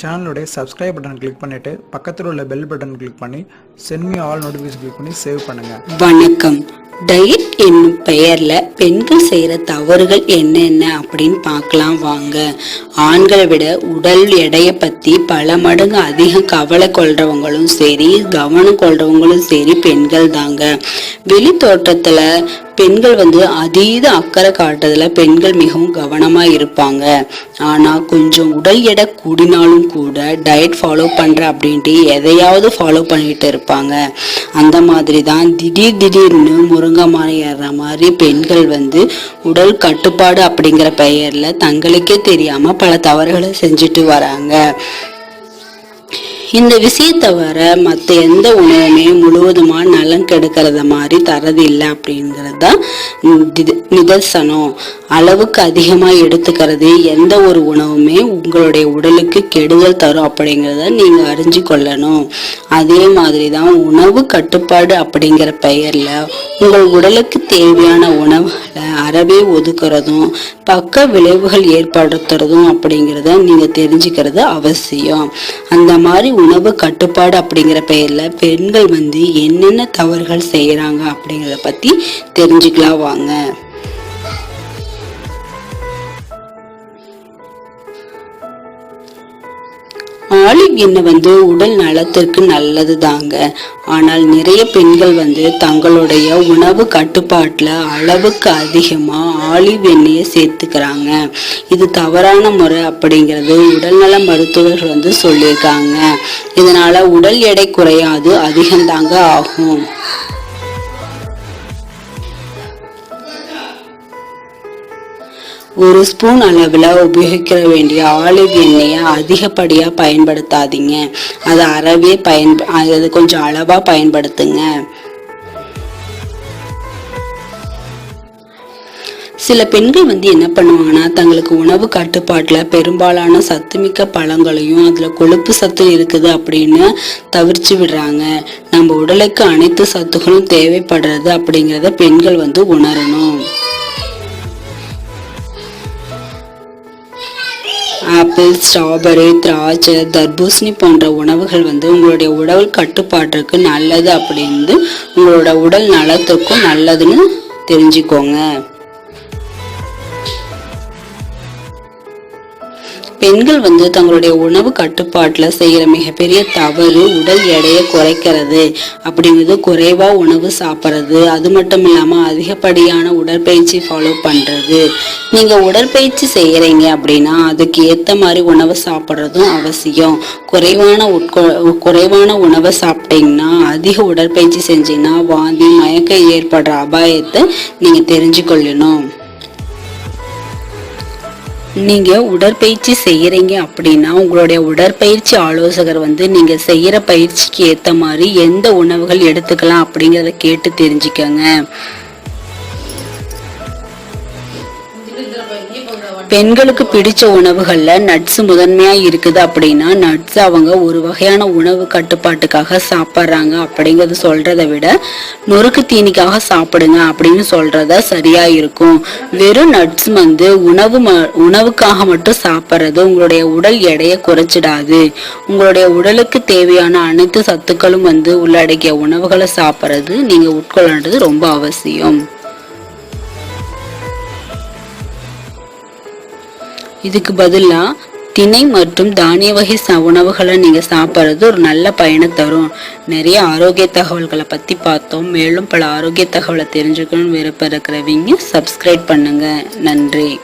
சேனலுடைய subscribe button click பண்ணிவிட்டு பக்கத்தில் உள்ள பெல் பட்டன் கிளிக் பண்ணி சென்மி ஆல் நோட்டிஃபிகேஷன் கிளிக் பண்ணி சேவ் பண்ணுங்கள் வணக்கம். டயட் என்னும் பெயரில் பெண்கள் செய்கிற தவறுகள் என்னென்ன அப்படின்னு பார்க்கலாம் வாங்க. ஆண்களை விட உடல் எடையை பற்றி பல மடங்கு அதிகம் கவலை கொள்றவங்களும் சரி கவனம் கொள்றவங்களும் சரி பெண்கள் தாங்க. வெளி தோட்டத்தில் பெண்கள் வந்து அதீத அக்கறை காட்டுறதுல பெண்கள் மிகவும் கவனமா இருப்பாங்க. ஆனா கொஞ்சம் உடல் எடை கூடினாலும் கூட டயட் ஃபாலோ பண்ற அப்படின்ட்டு எதையாவது ஃபாலோ பண்ணிட்டு இருப்பாங்க. அந்த மாதிரி தான் திடீர் திடீர்னு முருங்கை மாதிரி ஏறுற மாதிரி பெண்கள் வந்து உடல் கட்டுப்பாடு அப்படிங்கிற பெயர்ல தங்களுக்கே தெரியாம பல தவறுகளை செஞ்சுட்டு வராங்க. இந்த விஷயத்தை வர மற்ற எந்த உணவுமே முழுவதுமா நலம் கெடுக்கிறத மாதிரி தரது இல்லை அப்படிங்கிறது தான் நிதர்சனம். அளவுக்கு அதிகமாக எடுத்துக்கிறது எந்த ஒரு உணவுமே உங்களுடைய உடலுக்கு கெடுதல் தரும் அப்படிங்கிறத நீங்கள் அறிஞ்சு கொள்ளணும். அதே மாதிரி தான் உணவு கட்டுப்பாடு அப்படிங்கிற பெயரில் உங்கள் உடலுக்கு தேவையான உணவுகளை அறவே ஒதுக்குறதும் பக்க விளைவுகள் ஏற்படுத்துறதும் அப்படிங்கிறத நீங்கள் தெரிஞ்சுக்கிறது அவசியம். அந்த மாதிரி உணவு கட்டுப்பாடு அப்படிங்கிற பெயரில் பெண்கள் வந்து என்னென்ன தவறுகள் செய்கிறாங்க அப்படிங்கிறத பற்றி தெரிஞ்சுக்கலாம் வாங்க. ஆலிவ் எண்ணெய் வந்து உடல் நலத்திற்கு நல்லது தாங்க ஆனால் நிறைய பெண்கள் வந்து தங்களுடைய உணவு கட்டுப்பாட்டில் அளவுக்கு அதிகமாக ஆலிவ் எண்ணெயை சேர்த்துக்கிறாங்க. இது தவறான முறை அப்படிங்கிறது உடல்நல மருத்துவர்கள் வந்து சொல்லியிருக்காங்க. இதனால் உடல் எடை குறையாது அதிகம்தாங்க ஆகும். ஒரு ஸ்பூன் அளவில் உபயோகிக்க வேண்டிய ஆலிவ் எண்ணெயை அதிகப்படியாக பயன்படுத்தாதீங்க. அது அறவே பயன் அது கொஞ்சம் அளவாக பயன்படுத்துங்க. சில பெண்கள் வந்து என்ன பண்ணுவாங்கன்னா தங்களுக்கு உணவு கட்டுப்பாட்டில் பெரும்பாலான சத்துமிக்க பழங்களையும் அதில் கொழுப்பு சத்து இருக்குது அப்படின்னு தவிர்த்து விடுறாங்க. நம்ம உடலுக்கு அனைத்து சத்துகளும் தேவைப்படுறது அப்படிங்கிறத பெண்கள் வந்து உணரணும். ஆப்பிள் ஸ்ட்ராபெரி திராட்சை தர்பூசணி போன்ற உணவுகள் வந்து உங்களுடைய உடல் கட்டுப்பாட்டிற்கு நல்லது அப்படின்னு உங்களோட உடல் நலத்துக்கும் நல்லதுன்னு தெரிஞ்சுக்கோங்க. பெண்கள் வந்து தங்களுடைய உணவு கட்டுப்பாட்டில் செய்கிற மிகப்பெரிய தவறு உடல் எடையை குறைக்கிறது. அப்படிங்கிறது குறைவாக உணவு சாப்பிட்றது. அது மட்டும் இல்லாமல் அதிகப்படியான உடற்பயிற்சி ஃபாலோ பண்ணுறது நீங்கள் உடற்பயிற்சி செய்கிறீங்க அப்படின்னா அதுக்கு ஏற்ற மாதிரி உணவு சாப்பிட்றதும் அவசியம். குறைவான உட்கொ குறைவான உணவை சாப்பிட்டீங்கன்னா அதிக உடற்பயிற்சி செஞ்சீங்கன்னா வாந்தி மயக்க ஏற்படுற அபாயத்தை நீங்கள் தெரிஞ்சுக்கொள்ளணும். நீங்க உடற்பயிற்சி செய்யறீங்க அப்படின்னா உங்களுடைய உடற்பயிற்சி ஆலோசகர் வந்து நீங்க செய்யற பயிற்சிக்கு ஏத்த மாதிரி எந்த உணவுகள் எடுத்துக்கலாம் அப்படிங்கிறத கேட்டு தெரிஞ்சுக்கங்க. பெண்களுக்கு பிடிச்ச உணவுகள்ல நட்ஸ் முதன்மையா இருக்குது அப்படின்னா நட்ஸ் அவங்க ஒரு வகையான உணவு கட்டுப்பாட்டுக்காக சாப்பிட்றாங்க அப்படிங்கறது சொல்றதை விட நொறுக்கு தீனிக்காக சாப்பிடுங்க அப்படின்னு சொல்றதா சரியா இருக்கும். வெறும் நட்ஸ் வந்து உணவு ம- உணவுக்காக மட்டும் சாப்பிட்றது உங்களுடைய உடல் எடையை குறைச்சிடாது. உங்களுடைய உடலுக்கு தேவையான அனைத்து சத்துக்களும் வந்து உள்ளடக்கிய உணவுகளை சாப்பிட்றது நீங்க உட்கொள்றது ரொம்ப அவசியம். இதுக்கு பதிலாக திணை மற்றும் தானிய வகை ச- உணவுகளை நீங்கள் சாப்பிட்றது ஒரு நல்ல பயனை தரும். நிறைய ஆரோக்கிய தகவல்களை பற்றி பார்த்தோம். மேலும் பல ஆரோக்கிய தகவலை தெரிஞ்சுக்கணும்னு விருப்பம் இருக்கிறவங்க சப்ஸ்கிரைப் பண்ணுங்க. நன்றி.